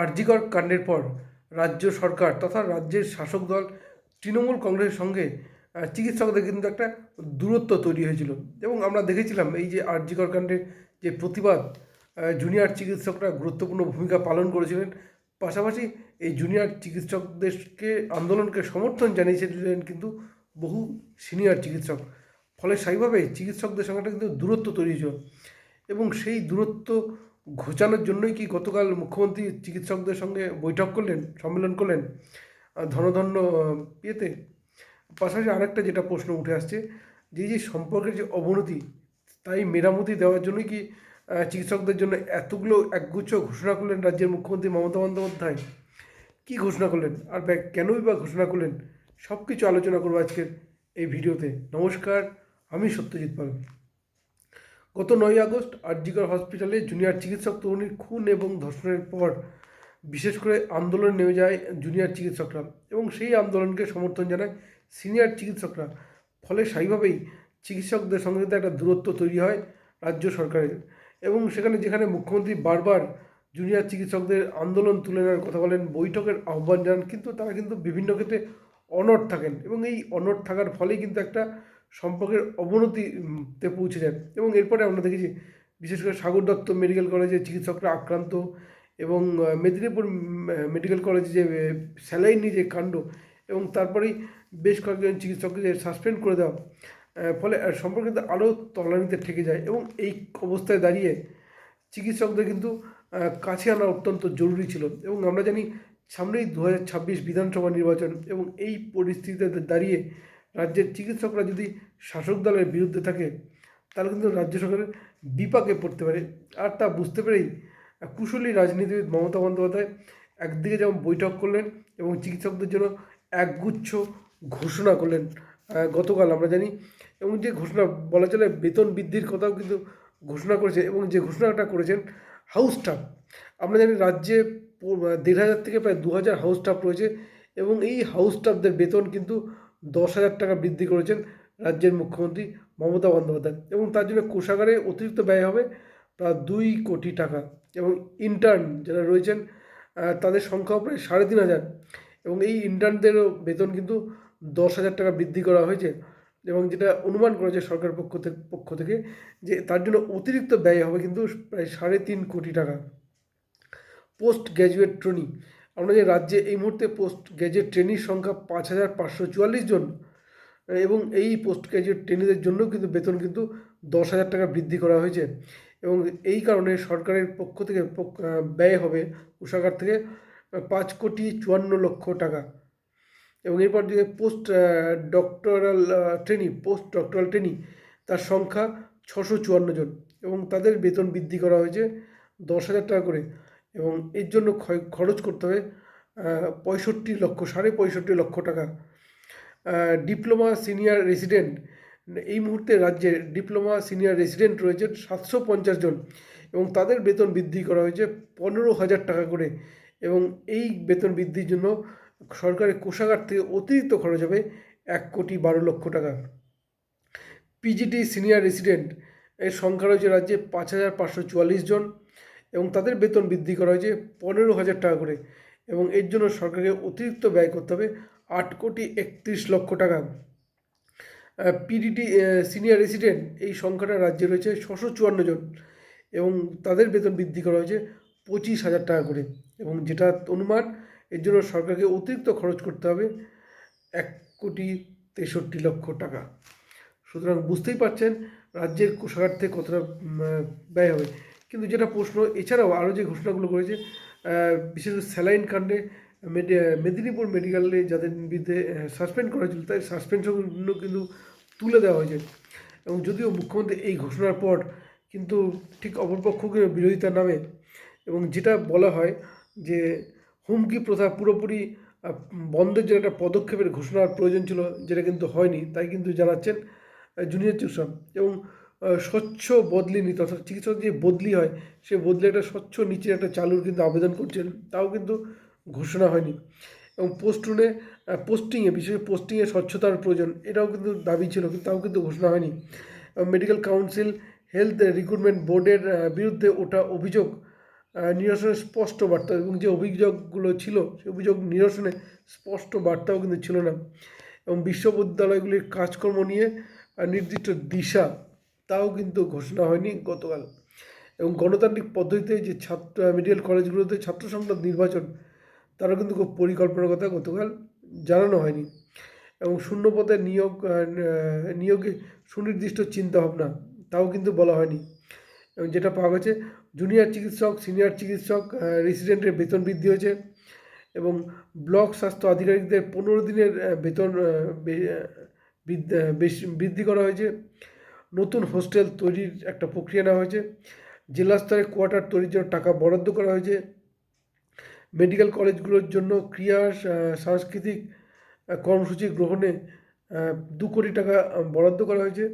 আরজিকর কাণ্ডের পর রাজ্য সরকার তথা রাজ্যের শাসক দল তৃণমূল কংগ্রেসের সঙ্গে চিকিৎসকদের কিন্তু একটা দূরত্ব তৈরি হয়েছিল। এবং আমরা দেখেছিলাম এই যে আরজিকর কাণ্ডের যে প্রতিবাদ জুনিয়র চিকিৎসকরা গুরুত্বপূর্ণ ভূমিকা পালন করেছিলেন। পাশাপাশি এই জুনিয়র চিকিৎসকদেরকে আন্দোলনকে সমর্থন জানিয়েছিলেন কিন্তু বহু সিনিয়র চিকিৎসক। ফলে স্বাভাবিকভাবে চিকিৎসকদের সঙ্গে একটা কিন্তু দূরত্ব তৈরি হয়েছিল। এবং সেই দূরত্ব ঘোচানোর জন্যই কি গতকাল মুখ্যমন্ত্রী চিকিৎসকদের সঙ্গে বৈঠক করলেন, সম্মেলন করলেন ধনধন্য ইয়েতে? পাশাপাশি আরেকটা যেটা প্রশ্ন উঠে আসছে, যে যে সম্পর্কের যে অবনতি, তাই মেরামতি দেওয়ার জন্য কি চিকিৎসকদের জন্য এতগুলো একগুচ্ছ ঘোষণা করলেন রাজ্যের মুখ্যমন্ত্রী মমতা বন্দ্যোপাধ্যায়? কী ঘোষণা করলেন? আর ব্যা- কেনই বা ঘোষণা করলেন? সব কিছু আলোচনা করব আজকের এই ভিডিওতে। নমস্কার, আমি সত্যজিৎ পাল। গত নয় আগস্ট আরজিকর হসপিটালে জুনিয়র চিকিৎসক তরুণীর খুন এবং ধর্ষণের পর বিশেষ করে আন্দোলনে নেমে যায় জুনিয়র চিকিৎসকরা এবং সেই আন্দোলনকে সমর্থন জানায় সিনিয়র চিকিৎসকরা। ফলে স্বাভাবিকভাবেই চিকিৎসকদের সঙ্গে একটা দূরত্ব তৈরি হয় রাজ্য সরকারের এবং সেখানে যেখানে মুখ্যমন্ত্রী বারবার জুনিয়র চিকিৎসকদের আন্দোলন তুলে নেওয়ার কথা বলেন, বৈঠকের আহ্বান জানান, কিন্তু তারা কিন্তু বিভিন্ন ক্ষেত্রে অনট থাকেন এবং এই অনট থাকার ফলেই কিন্তু একটা সম্পর্কের অবনতিতে পৌঁছে যায় এবং এরপরে আমরা দেখেছি, বিশেষ করে সাগর দত্ত মেডিকেল কলেজে চিকিৎসকরা আক্রান্ত এবং মেদিনীপুর মেডিকেল কলেজে যে স্যালাইন নিয়ে যে কাণ্ড এবং তারপরেই বেশ কয়েকজন চিকিৎসককে সাসপেন্ড করে দেওয়া ফলে সম্পর্কে আরও তলানিতে ঠেকে যায় এবং এই অবস্থায় দাঁড়িয়ে চিকিৎসকদের কিন্তু কাছে আনা অত্যন্ত জরুরি ছিল। এবং আমরা জানি, সামনেই দু হাজার ছাব্বিশ বিধানসভা নির্বাচন এবং এই পরিস্থিতিতে দাঁড়িয়ে রাজ্যের চিকিৎসকরা যদি শাসক দলের বিরুদ্ধে থাকে, তাহলে কিন্তু রাজ্য সরকারের বিপাকে পড়তে পারে। আর তা বুঝতে পেরেই কুশলী রাজনীতিবিদ মমতা বন্দ্যোপাধ্যায় একদিকে যেমন বৈঠক করলেন এবং চিকিৎসকদের জন্য একগুচ্ছ ঘোষণা করলেন গতকাল আমরা জানি। এবং যে ঘোষণা বলা চলে বেতন বৃদ্ধির কথাও কিন্তু ঘোষণা করেছে এবং যে ঘোষণাটা করেছেন হাউস স্টাফ, আমরা জানি রাজ্যে দেড় হাজার থেকে প্রায় দু হাজার হাউস স্টাফ রয়েছে এবং এই হাউস স্টাফদের বেতন কিন্তু দশ হাজার টাকা বৃদ্ধি করেছেন রাজ্যের মুখ্যমন্ত্রী মমতা বন্দ্যোপাধ্যায় এবং তার জন্য কোষাগারে অতিরিক্ত ব্যয় হবে প্রায় দুই কোটি টাকা এবং ইন্টার্ন যারা রয়েছেন তাদের সংখ্যাও প্রায় সাড়ে তিন হাজার এবং এই ইন্টার্নদেরও বেতন কিন্তু দশ হাজার টাকা বৃদ্ধি করা হয়েছে এবং যেটা অনুমান করেছে সরকার পক্ষ থেকে পক্ষ থেকে যে তার জন্য অতিরিক্ত ব্যয় হবে কিন্তু প্রায় সাড়ে তিন কোটি টাকা। পোস্ট গ্র্যাজুয়েট ট্রেনি আমরা যে রাজ্যে এই মুহূর্তে পোস্ট গ্র্যাজুয়েট ট্রেনির সংখ্যা পাঁচ হাজার পাঁচশো চুয়াল্লিশ জন, এবং এই পোস্ট গ্র্যাজুয়েট ট্রেনিদের জন্য কিন্তু বেতন কিন্তু দশ হাজার টাকা বৃদ্ধি করা হয়েছে। এবং এই কারণে সরকারের পক্ষ থেকে ব্যয় হবে কোষাগার থেকে পাঁচ কোটি চুয়ান্ন লক্ষ টাকা। এবং এরপর যে post doctoral trainee, post doctoral trainee, তার সংখ্যা ছশো চুয়ান্ন জন, এবং তাদের বেতন বৃদ্ধি করা হয়েছে দশ হাজার টাকা করে। এবং এর জন্য খরচ করতে হবে পঁয়ষট্টি লক্ষ, সাড়ে পঁয়ষট্টি লক্ষ টাকা। ডিপ্লোমা সিনিয়র রেসিডেন্ট, এই মুহূর্তে রাজ্যে ডিপ্লোমা সিনিয়র রেসিডেন্ট রয়েছে সাতশো পঞ্চাশ জন এবং তাদের বেতন বৃদ্ধি করা হয়েছে পনেরো হাজার টাকা করে এবং এই বেতন বৃদ্ধির জন্য সরকারের কোষাগার থেকে অতিরিক্ত খরচ হবে এক কোটি বারো লক্ষ টাকা। পিজিটি সিনিয়র রেসিডেন্ট, এর সংখ্যা রয়েছে রাজ্যে পাঁচ হাজার পাঁচশো চুয়াল্লিশ জন। এবং তাদের বেতন বৃদ্ধি করা হয়েছে পনেরো হাজার টাকা করে এবং এর জন্য সরকারকে অতিরিক্ত ব্যয় করতে হবে আট কোটি একত্রিশ লক্ষ টাকা। পিডিটি সিনিয়র রেসিডেন্ট এই সংখ্যাটা রাজ্যে রয়েছে ছশো চুয়ান্ন জন এবং তাদের বেতন বৃদ্ধি করা হয়েছে পঁচিশ হাজার টাকা করে এবং যেটা অনুমান, এর জন্য সরকারকে অতিরিক্ত খরচ করতে হবে এক কোটি তেষট্টি লক্ষ টাকা। সুতরাং বুঝতেই পারছেন, রাজ্যের কোষাগার থেকে কতটা ব্যয় হবে। কিন্তু যেটা প্রশ্ন, এছাড়াও আরও যে ঘোষণাগুলো করেছে বিশেষ করে স্যালাইন কাণ্ডে মেদিনীপুর মেডিকেলে যাদের বিরুদ্ধে সাসপেন্ড করা হয়েছিল তাই সাসপেনশনগুলো কিন্তু তুলে দেওয়া হয়েছে। এবং যদিও মুখ্যমন্ত্রী এই ঘোষণার পর কিন্তু ঠিক অপরপক্ষকে বিরোধিতার নামে, এবং যেটা বলা হয় যে হুমকি প্রথা পুরোপুরি বন্ধের যে একটা পদক্ষেপের ঘোষণার প্রয়োজন ছিল, যেটা কিন্তু হয়নি, তাই কিন্তু জানাচ্ছেন জুনিয়র চিকিৎসক। এবং স্বচ্ছ বদলি নীতি অর্থাৎ চিকিৎসক যে বদলি হয়, সে বদলি একটা স্বচ্ছ নিচে একটা চালুর কিন্তু আবেদন করছেন, তাও কিন্তু ঘোষণা হয়নি। এবং পোস্টুনে পোস্টিংয়ে বিশেষ পোস্টিংয়ে স্বচ্ছতার প্রয়োজন, এটাও কিন্তু দাবি ছিল, কিন্তু তাও কিন্তু ঘোষণা হয়নি। মেডিকেল কাউন্সিল হেলথ রিক্রুটমেন্ট বোর্ডের বিরুদ্ধে ওটা অভিযোগ নিরসনের স্পষ্ট বার্তা এবং যে অভিযোগগুলো ছিল সেই অভিযোগ নিরসনে স্পষ্ট বার্তাও কিন্তু ছিল না। এবং বিশ্ববিদ্যালয়গুলির কাজকর্ম নিয়ে নির্দিষ্ট দিশা তাও কিন্তু ঘোষণা হয়নি গতকাল। এবং গণতান্ত্রিক পদ্ধতিতে যে ছাত্র মেডিকেল কলেজগুলোতে ছাত্র সংসদ নির্বাচন, তারও কিন্তু খুব পরিকল্পনার কথা গতকাল জানানো হয়নি। এবং শূন্য পদে নিয়োগ নিয়োগে সুনির্দিষ্ট চিন্তাভাবনা, তাও কিন্তু বলা হয়নি। এবং যেটা পাওয়া গেছে, জুনিয়র চিকিৎসক, সিনিয়র চিকিৎসক রেসিডেন্টের বেতন বৃদ্ধি হয়েছে এবং ব্লক স্বাস্থ্য আধিকারিকদের পনেরো দিনের বেতন বৃদ্ধি করা হয়েছে। নতুন হোস্টেল তৈরির একটা প্রক্রিয়া নেওয়া হয়েছে। জেলা স্তরে কোয়ার্টার তৈরির জন্য টাকা বরাদ্দ করা হয়েছে। মেডিকেল কলেজগুলোর জন্য ক্রিয়া সাংস্কৃতিক কর্মসূচি গ্রহণে দু কোটি টাকা বরাদ্দ করা হয়েছে।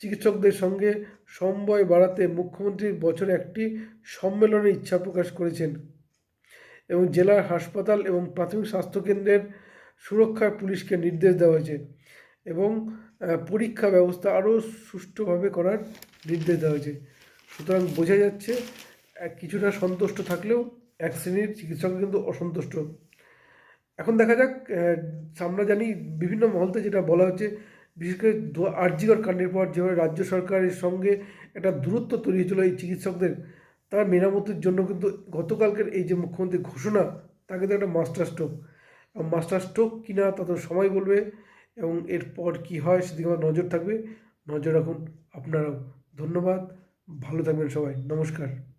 চিকিৎসকদের সঙ্গে সমন্বয় বাড়াতে মুখ্যমন্ত্রী বছরে একটি সম্মেলনে ইচ্ছা প্রকাশ করেছেন এবং জেলার হাসপাতাল এবং প্রাথমিক স্বাস্থ্যকেন্দ্রের সুরক্ষায় পুলিশকে নির্দেশ দেওয়া হয়েছে। এবং পরীক্ষা ব্যবস্থা আরও সুষ্ঠুভাবে করার নির্দেশ দেওয়া হয়েছে। সুতরাং বোঝা যাচ্ছে কিছুটা সন্তুষ্ট থাকলেও এক শ্রেণির চিকিৎসক কিন্তু অসন্তুষ্ট। এখন দেখা যাক আমরা জানি বিভিন্ন মহলতে যেটা বলা হচ্ছে, বিশেষ করে আর্জিকর কাণ্ডের পর যেভাবে রাজ্য সরকারের সঙ্গে একটা দূরত্ব তৈরি হয়েছিল এই চিকিৎসকদের, তার মেরামতির জন্য কিন্তু গতকালকের এই যে মুখ্যমন্ত্রীর ঘোষণা তা কিন্তু একটা মাস্টার স্ট্রোক। মাস্টার স্ট্রোক কিনা তত সময় বলবে এবং এরপর কি হয় সেদিকে আমার নজর থাকবে। নজর রাখুন। আপনারাও। ধন্যবাদ। ভালো থাকবেন সবাই। নমস্কার।